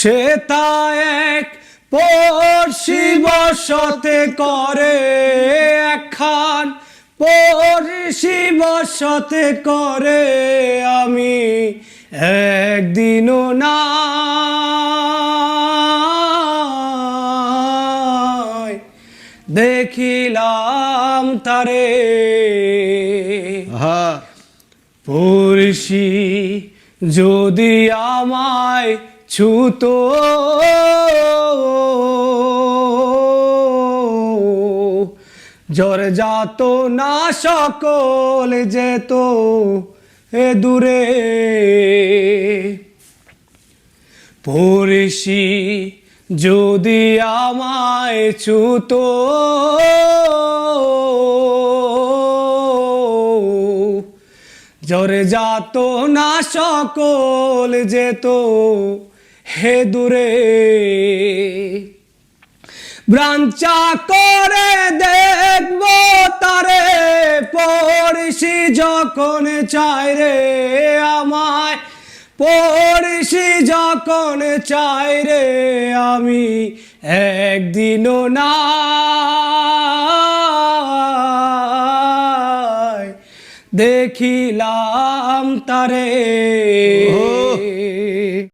সে তা এক পড়শি বসতে করে একখান পড়শি বসতে করে আমি একদিনও না। দেখিলাম তারে পড়শি যদি আমায় ছুতো জ্বর যাত না সকল যেত এ দূরে। পড়শি যদি আমায় ছুতো জরে যাত না সকল যেত হে দূরে ব্রাঞ্চা করে দেখব তারে, পড়শি যখন চাই রে আমায়, পড়শি যখন চাই রে আমি একদিনও না। দেখিলাম তারে।